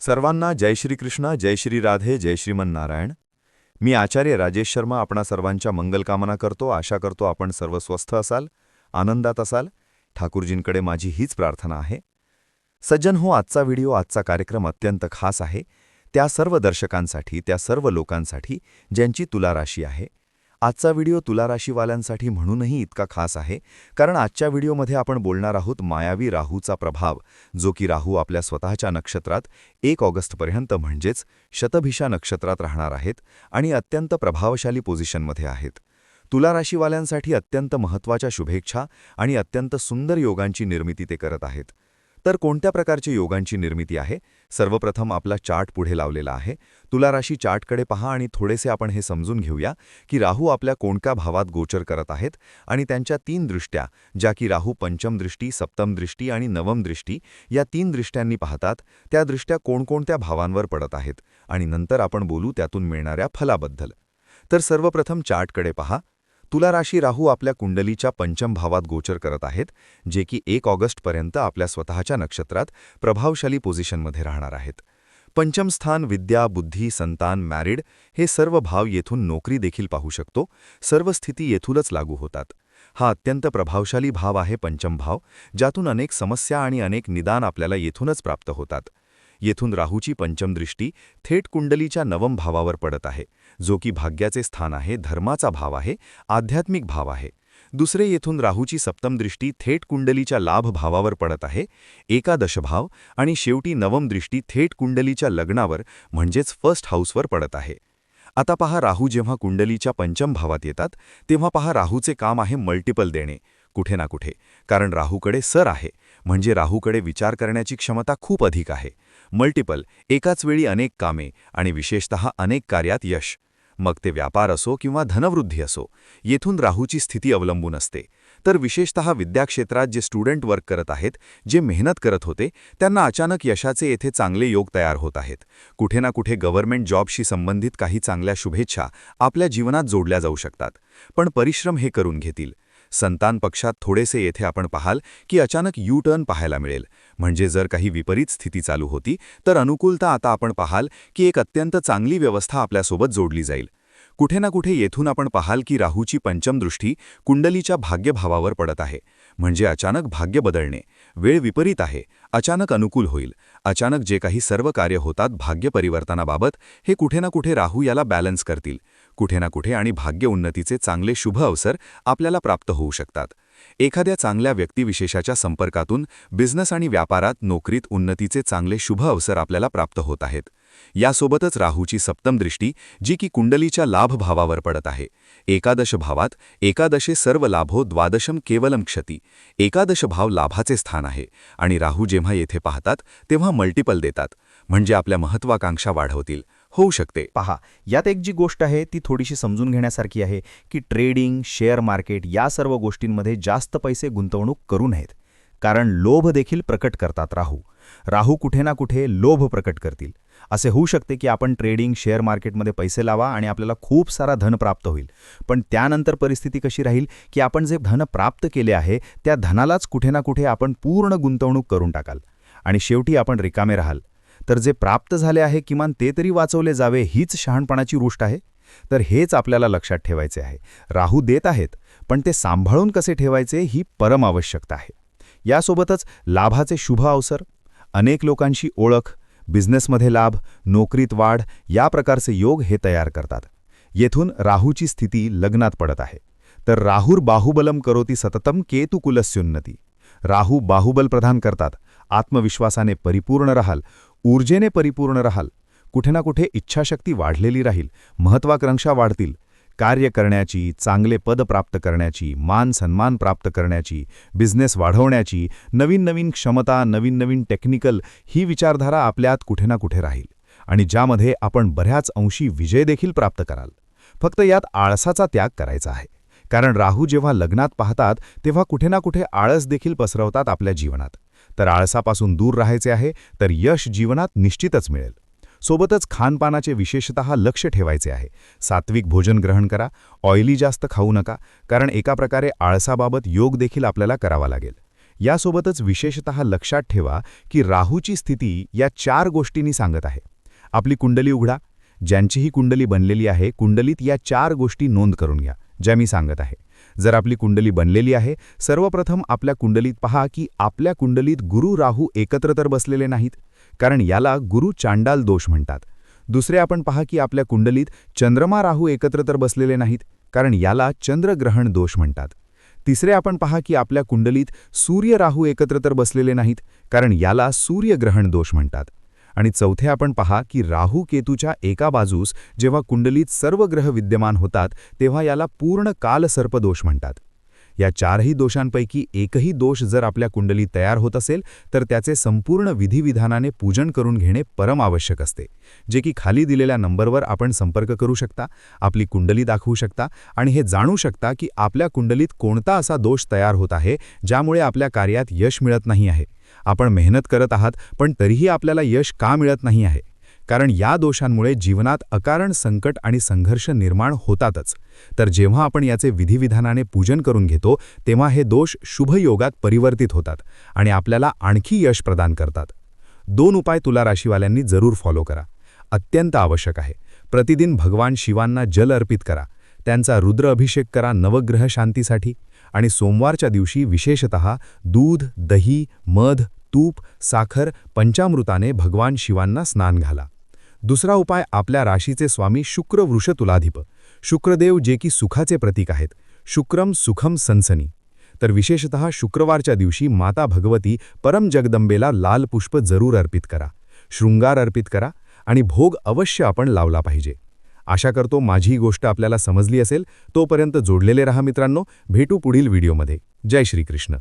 सर्वांना जय श्रीकृष्ण जय श्री राधे जय श्रीमन नारायण मी आचार्य राजेश शर्मा आपणा सर्वांच्या मंगलकामना करतो आशा करतो आपण सर्व स्वस्थ असाल आनंदात असाल. ठाकूरजींकडे माझी हीच प्रार्थना आहे. सज्जन हो आजचा व्हिडिओ आजचा कार्यक्रम अत्यंत खास आहे. त्या सर्व दर्शकांसाठी त्या सर्व लोकांसाठी ज्यांची तुला राशी आहे आजचा व्हिडिओ तुला राशीवाल्यांसाठी म्हणूनही इतका खास आहे कारण आजच्या व्हिडिओमध्ये आपण बोलणार आहोत मायावी राहूचा प्रभाव जो की राहू आपल्या स्वतःच्या नक्षत्रात एक ऑगस्टपर्यंत म्हणजेच शतभिषा नक्षत्रात राहणार आहेत आणि अत्यंत प्रभावशाली पोझिशनमध्ये आहेत. तुला राशीवाल्यांसाठी अत्यंत महत्त्वाच्या शुभेच्छा आणि अत्यंत सुंदर योगांची निर्मिती ते करत आहेत. तर कोणत्या प्रकारची योगांची निर्मिती आहे? सर्वप्रथम आपला चार्ट पुढे लावलेला आहे. तुला राशी चार्टकडे पहा आणि थोडेसे आपण हे समजून घेऊया की राहू आपल्या कोणत्या भावात गोचर करत आहेत आणि त्यांच्या तीन दृष्ट्या ज्या की राहू पंचम दृष्टी सप्तम दृष्टी आणि नवम दृष्टी या तीन दृष्ट्यांनी पाहतात त्या दृष्ट्या कोणकोणत्या भावांवर पडत आहेत आणि नंतर आपण बोलू त्यातून मिळणाऱ्या फलाबद्दल. तर सर्वप्रथम चार्टकडे पहा. तुला राशी राहू आपल्या कुंडलीच्या पंचम भावात गोचर करत आहेत जे की एक ऑगस्टपर्यंत आपल्या स्वतःच्या नक्षत्रात प्रभावशाली पोझिशनमध्ये राहणार आहेत. पंचम स्थान विद्या बुद्धी संतान मॅरिड हे सर्व भाव येथून नोकरी देखील पाहू शकतो सर्व स्थिती येथूनच लागू होतात. हा अत्यंत प्रभावशाली भाव आहे पंचम भाव ज्यातून अनेक समस्या आणि अनेक निदान आपल्याला येथूनच प्राप्त होतात. येथून राहूची पंचमदृष्टी थेट कुंडलीच्या नवम भावावर पडत आहे जो की भाग्याचे स्थान आहे धर्माचा भाव आहे आध्यात्मिक भाव आहे. दुसरे येथून राहूची सप्तमदृष्टी थेट कुंडलीच्या लाभ भावावर पडत आहे एकादशभाव आणि शेवटी नवम दृष्टी थेट कुंडलीच्या लग्नावर म्हणजेच फर्स्ट हाऊसवर पडत आहे. आता पहा राहू जेव्हा कुंडलीच्या पंचम भावात येतात तेव्हा पहा राहूचे काम आहे मल्टिपल देणे कुठे ना कुठे कारण राहूकडे सर आहे म्हणजे राहूकडे विचार करण्याची क्षमता खूप अधिक आहे. मल्टिपल एकाच वेळी अनेक कामे आणि विशेषतः अनेक कार्यात यश. मग ते व्यापार असो किंवा धनवृद्धी असो येथून राहूची स्थिती अवलंबून असते. तर विशेषतः विद्याक्षेत्रात जे स्टुडंट वर्क करत आहेत जे मेहनत करत होते त्यांना अचानक यशाचे येथे चांगले योग तयार होत आहेत. कुठे ना कुठे गव्हर्नमेंट जॉबशी संबंधित काही चांगल्या शुभेच्छा आपल्या जीवनात जोडल्या जाऊ शकतात. पण परिश्रम हे करून घेतील. संतान पक्षात थोडेसे येथे आपण पाहाल की अचानक यू टर्न पाहायला मिळेल. म्हणजे जर काही विपरीत स्थिती चालू होती तर अनुकूलता आता आपण पाहाल की एक अत्यंत चांगली व्यवस्था आपल्यासोबत जोडली जाईल. कुठे ना कुठे येथून आपण पाहाल की राहूची पंचमदृष्टी कुंडलीच्या भाग्यभावावर पडत आहे. म्हणजे अचानक भाग्य बदलणे. वेळ विपरीत आहे अचानक अनुकूल होईल. अचानक जे काही सर्व कार्य होतात भाग्य परिवर्तनाबाबत हे कुठे ना कुठे राहू याला बॅलन्स करतील. कुठे ना कुठे आणि भाग्य उन्नतीचे चांगले शुभ अवसर आपल्याला प्राप्त होऊ शकतात. एखाद्या चांगल्या व्यक्तिविशेषाच्या संपर्कातून बिझनेस आणि व्यापारात नोकरीत उन्नतीचे चांगले शुभ अवसर आपल्याला प्राप्त होत आहेत. यासोबतच राहूची सप्तम दृष्टी जी की कुंडलीच्या लाभभावावर पडत आहे. एकादश भावात एकादशे सर्व लाभो द्वादशम केवलम क्षती. एकादश भाव लाभाचे स्थान आहे आणि राहू जेव्हा येथे पाहतात तेव्हा मल्टिपल देतात. म्हणजे आपल्या महत्वाकांक्षा वाढवतील. होऊ शकते. पहा यात एक जी गोष्ट आहे ती थोडीशी समजून घेण्यासारखी आहे की ट्रेडिंग शेअर मार्केट या सर्व गोष्टींमध्ये जास्त पैसे गुंतवणूक करू नयेत. कारण लोभ देखील प्रकट करतात राहू. राहू कुठे ना कुठे लोभ प्रकट करतील. असे होऊ शकते की आपण ट्रेडिंग शेअर मार्केटमध्ये पैसे लावा आणि आपल्याला खूप सारा धन प्राप्त होईल. पण त्यानंतर परिस्थिती कशी राहील की आपण जे धन प्राप्त केले आहे त्या धनालाच कुठे ना कुठे आपण पूर्ण गुंतवणूक करून टाकाल. आणि शेवटी आपण रिकामे राहाल. तर जे प्राप्त झाले आहे किमान ते तरी वाचवले जावे हीच शहाणपणाची गोष्ट आहे. तर हेच आपल्याला लक्षात ठेवायचे आहे. राहू देत आहेत पण ते सांभाळून कसे ठेवायचे ही परम आवश्यकता आहे. यासोबतच लाभाचे शुभ अवसर अनेक लोकांशी ओळख बिझनेसमध्ये लाभ नोकरीत वाढ या प्रकारचे योग हे तयार करतात. येथून राहूची स्थिती लग्नात पडत आहे. तर राहूर बाहुबलम करोती सततम केतुकुलस्योन्नती राहू बाहुबल प्रदान करतात. आत्मविश्वासाने परिपूर्ण राहाल ऊर्जेने परिपूर्ण राहाल. कुठे ना कुठे इच्छाशक्ती वाढलेली राहील महत्वाकांक्षा वाढतील कार्य करण्याची चांगले पद प्राप्त करण्याची मान सन्मान प्राप्त करण्याची बिझनेस वाढवण्याची नवीन नवीन क्षमता नवीन नवीन टेक्निकल ही विचारधारा आपल्यात कुठे ना कुठे राहील. आणि ज्यामध्ये आपण बऱ्याच अंशी विजय देखील प्राप्त कराल. फक्त यात आळसाचा त्याग करायचा आहे. कारण राहू जेव्हा लग्नात पाहतात तेव्हा कुठे ना कुठे आळस देखील पसरवतात आपल्या जीवनात. तर आळसापासून दूर राहायचे आहे तर यश जीवनात निश्चितच मिळेल. सोबतच खानपानाचे विशेषतः लक्ष ठेवायचे आहे. सात्विक भोजन ग्रहण करा ऑइली जास्त खाऊ नका कारण एका प्रकारे आळसाबाबत योग देखील आपल्याला करावा लागेल. यासोबतच विशेषतः लक्षात ठेवा की राहूची स्थिती या चार गोष्टींनी सांगत आहे. आपली कुंडली उघडा. ज्यांचीही कुंडली बनलेली आहे कुंडलीत या चार गोष्टी नोंद करून घ्या ज्या मी सांगत आहे. जर आपली कुंडली बनलेली आहे सर्वप्रथम आपल्या कुंडलीत पहा की आपल्या कुंडलीत गुरु राहू एकत्र तर बसलेले नाहीत कारण याला गुरु चांडाल दोष म्हणतात. दुसरे आपण पहा की आपल्या कुंडलीत चंद्रमा राहू एकत्र तर बसलेले नाहीत कारण याला चंद्रग्रहण दोष म्हणतात. तिसरे आपण पहा की आपल्या कुंडलीत सूर्य राहू एकत्र तर बसलेले नाहीत कारण याला सूर्यग्रहण दोष म्हणतात. आणि चौथे आपण पहा की राहू केतूच्या एका बाजूस जेव्हा कुंडलीत सर्व ग्रह विद्यमान होतात तेव्हा याला पूर्ण कालसर्पदोष म्हणतात. या चारही दोषांपैकी एकही दोष जर आपल्या कुंडली तयार होत असेल तर त्याचे संपूर्ण विधिविधानाने पूजन करून घेणे परम आवश्यक असते जे की खाली दिलेल्या नंबरवर आपण संपर्क करू शकता आपली कुंडली दाखवू शकता आणि हे जाणू शकता की आपल्या कुंडलीत कोणता असा दोष तयार होत आहे ज्यामुळे आपल्या कार्यात यश मिळत नाही आहे. आपण मेहनत करत आहात पण तरीही आपल्याला यश का मिळत नाही आहे? कारण या दोषांमुळे जीवनात अकारण संकट आणि संघर्ष निर्माण होतातच. तर जेव्हा आपण याचे विधिविधानाने पूजन करून घेतो तेव्हा हे दोष शुभयोगात परिवर्तित होतात आणि आपल्याला आणखी यश प्रदान करतात. दोन उपाय तुला राशीवाल्यांनी जरूर फॉलो करा. अत्यंत आवश्यक आहे. प्रतिदिन भगवान शिवांना जल अर्पित करा. त्यांचा रुद्र अभिषेक करा नवग्रह शांतीसाठी आणि सोमवारच्या दिवशी विशेषत दूध दही मध तूप साखर पंचामृताने भगवान शिवांना स्नान घाला. दुसरा उपाय आपल्या राशीचे स्वामी शुक्र वृषतुलाधिप शुक्रदेव जे की सुखाचे प्रतीक आहेत. शुक्रम सुखम सनसनी. तर विशेषतः शुक्रवारच्या दिवशी माता भगवती परम जगदंबेला लाल पुष्प जरूर अर्पित करा. शृंगार अर्पित करा आणि भोग अवश्य आपण लावला पाहिजे. आशा करतो माझी ही गोष्ट आपल्याला समजली असेल. तोपर्यंत जोडलेले रहा मित्रांनो. भेटू पुढील व्हिडिओमध्ये. जय श्रीकृष्ण.